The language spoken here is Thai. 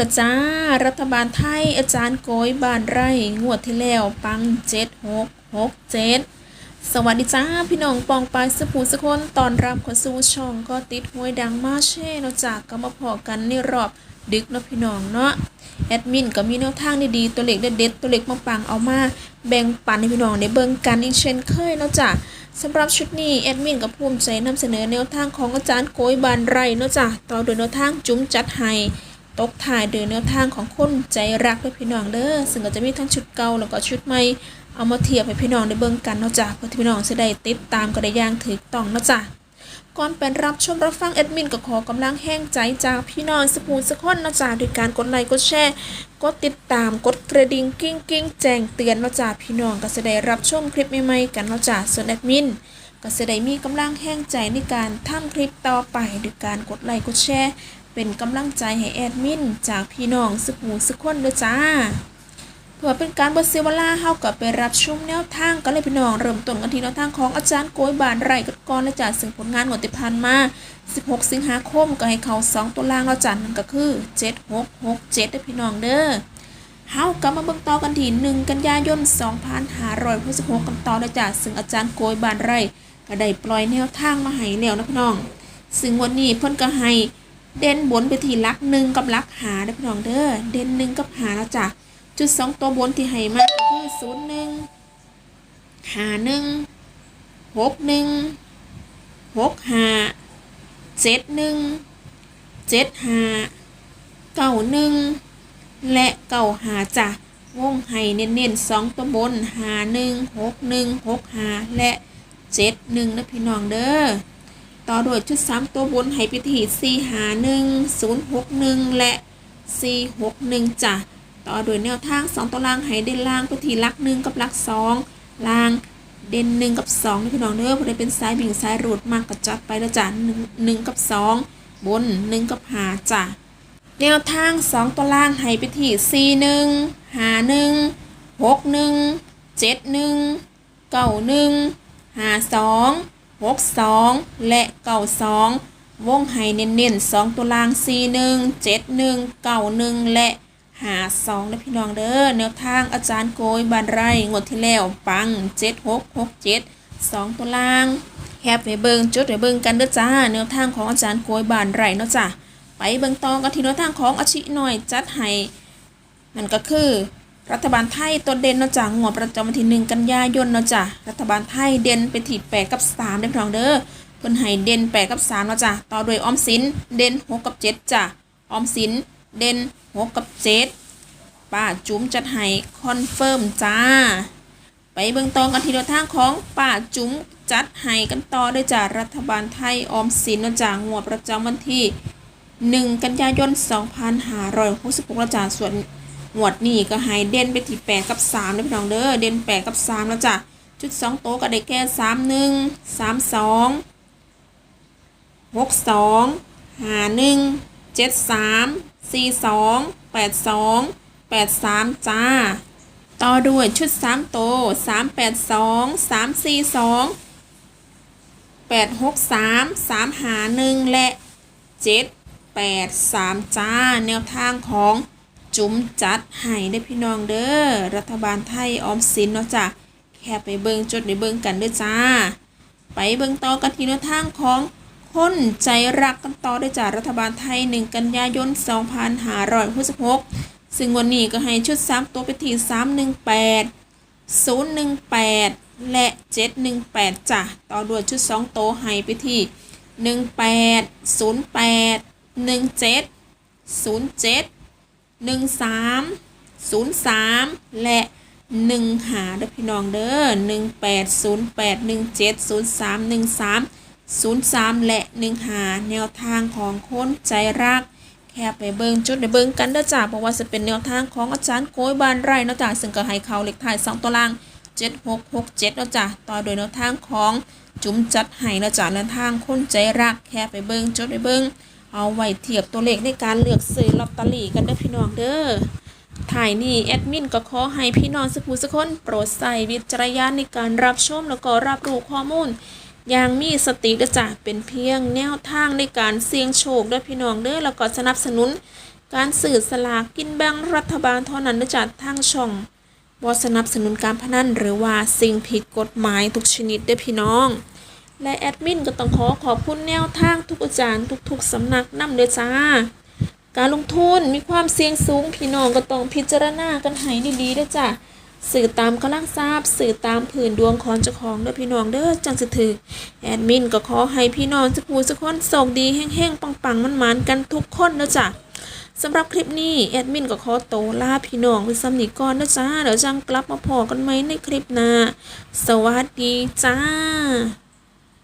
ละจ้า รัฐบาลไทยอาจารย์โกยบานไร่ งวดที่แล้วปังเจ็ดหกหกเจ็ดสวัสดีจ้า พี่น้องปองปายสปูสกคนตอนรับข้าสู่ช่องก็ติดห้วยดังมาเช่เนาจากก็มาพอกันในรอบดึกเนาะพี่น้องเนาะแอดมินก็มีแนวทางดีๆตัวเล็กเด็ดๆตัวเล็กมาปังเอามาแบ่งปันให้พี่น้องได้เบิ่งกันอีกเช่นเคยเนาะจ้ะสำหรับชุดนี้แอดมินก็ภูมิใจนำเสนอแนวทางของอาจารย์โกยบานไร่เนาะจ้ะต่อโดยแนวทางจุ้มจัดให้ ตกถ่ายโดยแนวทางของคนใจรักและพี่น้องเด้อซึ่งก็จะมีทั้งชุดเก่าแล้วก็ชุดใหม่เอามาเทียบให้พี่น้องได้เบิ่งกันเนาะจ้ะเพื่อที่พี่น้องจะได้ติดตามก็ได้อย่างถูกต้องเนาะจ้ะก่อนเป็นรับชมรับฟังแอดมินก็ขอกำลังแห้งใจจากพี่น้องสปูนสกคนนะจ้ะด้วยการกดไลค์กดแชร์กดติดตามกดกระดิ่งกิ้งกิ้งแจ้งเตือนนะจ้ะพี่น้องก็จะได้รับชมคลิปใหม่ๆกันนะจ้ะส่วนแอดมินก็จะได้มีกำลังแห้งใจในการทำคลิปต่อไปด้วยการกดไลค์กดแชร์ เป็นกำลังใจให้แอดมิน จากพี่น้องสุขหูสุขคนเด้อจ้า เพื่อเป็นการบดเซเวลาเฮากับไปรับชมแนวทางกันเลยพี่น้อง เริ่มต้นกันที่แนวทางของอาจารย์โกยบานไร่กันก่อนและจากซึ่งผลงานงวดที่ผ่านมา 16 สิงหาคมก็ให้เขา2ตัวล่างแล้วจันนั่นก็คือ 7667เด้อพี่น้องเด้อเฮากลับมาเบิ่งต่อกันที่ 1 กันยายน 2566กันต่อได้จ้ะซึ่งอาจารย์โกยบานไร่ก็ได้ปล่อยแนวทางมาให้แล้วนะพี่น้อง ซึ่งวันนี้เพิ่นก็ให้ เด่นบนไปที่ลักหนึ่งกับลักหาเด้อพี่น้องเด้อเด่นหนึ่งกับหาแล้วจ้ะจุดสองตัวบนที่ให้มาก็คือศูนย์หนึ่งหาหนึ่งหกหนึ่งหกหาเจ็ดหนึ่งเจ็ดหาเก้าหนึ่งและเก่าหาจ้ะวงไห้เน้นๆสองตัวบนหาหนึ่งหกหนึ่งหกหาและเจ็ดหนึ่งนะพี่น้องเด้อ ต่อด้วยชุดสามตัวบนให้พิธีสี่หาหนึ่งศูนย์หกหนึ่งและสี่หกหนึ่งจ้ะต่อด้วยแนวทางสองตัวล่างให้เด่นล่างพิธีลักหนึ่งกับลักสองล่างเด่นหนึ่งกับสองนะพี่น้องเด้อพอได้เป็นสายบิ่งสายรูดมากกระจัดไปแล้วจ้ะหนึ่งหนึ่งกับสองบนหนึ่งกับหาจ้ะแนวทางสองตัวล่างให้ไปที่สี่หนึ่งหาหนึ่งหกหนึ่งเจ็ดหกสองและเก้าสองวงให้เน้นๆสองตัวล่างสี่หนึ่งเจ็ดหนึ่งเก้าหนึ่งและหาสองนะพี่น้องเด้อแนวทางอาจารย์โกยบานไรงวดที่แล้วปังเจ็ดหกหกเจ็ดสองตัวล่าง แคบไปเบิงจุดไปเบิงกันเด้อจ้าแนวทางของอาจารย์โกยบานไรเนาะจ้ะไปเบิงตองกันที่แนวทางของอาชิหน่อยจัดให้นั่นก็คือ รัฐบาลไทยตัวเด่นเนาะจ้ะงวดประจำวันที่หนึ่งกันยายนเนาะจ้ะรัฐบาลไทยเด่นไปที่แปดกับสามได้พี่น้องเด้อเพิ่นให้เด่นแปดกับสามเนาะจ้ะต่อด้วยออมสินเด่นหกกับเจ็ดจ้ะออมสินเด่นหกกับเจ็ดป้าจุ๋มจัดให้คอนเฟิร์มจ้า ไปเบิ่งตองกันที่แนวทางของป้าจุ๋มจัดให้กันต่อได้จ้ะรัฐบาลไทยออมสินเนาะจ้ะงวดประจำวันที่ 1 กันยายน 2566แล้วจ้ะส่วน หมวดนี้ก็ให้เด่นไปที่8กับ3นะพี่น้องเด้อเด่น8กับ3แล้วจ้ะชุด2โต๊ะก็ได้แก่31 32 62 51 73 42 82 83จ้า ต่อด้วยชุด3โต๊ะ382 342 863 351และ7แปดสามจ้า แนวทางของ จุ๋มจัดให้ได้พี่น้องเด้อรัฐบาลไทยออมสินเนาะจ้ะแค่ไปเบิงจดในเบิงกันเด้อจ้า ไปเบิงต่อกันที่แนวทางของคนใจรักกันต่อได้อจ้ารัฐบาลไทย 1 กันยายน 2566 ซึ่งวันนี้ก็ให้ชุด 3 ตัวไปที่ 318 018 และ 718จ้ะต่อด้วยชุด 2 ตัวให้ไปที่ 18 08หนึ่ งเจ็ดศูนย์เจ็ดหนึ่งสามศูนย์สามและหนึ่งหาเด้อพี่น้องเด้อหนึ่งแปดศูนย์แปดหนึ่งเจ็ดศูนย์สามหนึ่งสามศูนย์สามและหนึ่งหา แนวทางของคนใจรัก แค่ไปเบิ่งจุดในเบิ่งกันเด้อจ้าเพราะว่าจะเป็นแนวทางของอาจารย์โกยบานไร่เนาะจ้าซึ่งก็ให้เขาเล็กถ่ายสองตัวล่างเจ็ดหกหกเจ็ดนาะจ้าต่อโดยแนวทางของจุ๋มจัดให้เนาะจ้าแนวทางคนใจรัก แค่ไปเบิ่งจุดในเบิ่ง เอาไว้เทียบตัวเลขในการเลือกซื้อลอตเตอรี่กันเด้อพี่น้องเด้อถ่ายนี่แอดมินก็ขอให้พี่น้องสักผู้สักคนโปรดใส่วิจารณญาณในการรับชมแล้วก็รับรู้ข้อมูลอย่างมีสติเด้อจ้ะเป็นเพียงแนวทางในการเสี่ยงโชคด้อพี่น้องเด้อแล้วก็สนับสนุน การสื่อสลากกินแบ่งรัฐบาลเท่านั้นนะจ๊ะทางช่องบ่สนับสนุนการพนันหรือว่าสิ่งผิดกฎหมายทุกชนิดด้อพี่น้อง และแอดมินก็ต้องขอขอบคุณแนวทางทุกอาจารย์ทุกๆสำนักนำเด้อจ้า การลงทุนมีความเสี่ยงสูงพี่น้องก็ต้องพิจารณากันให้ดีๆเด้อจ้ะสื่อตามกำลังทราบสื่อตามผืนดวงของเจ้าของเด้อพี่น้องเด้อจังสิถือแอดมินก็ขอให้พี่น้องทุกผู้ทุกคนโชคดีแห้งๆปังๆมันๆกันทุกคนเด้อจ้ะสำหรับคลิปนี้แอดมินก็ขอโตลาพี่น้องไปซ้ำนีก่อนนะจ้าเดี๋ยวจังกลับมาพอกันไหมในคลิปหน้าสวัสดีจ้า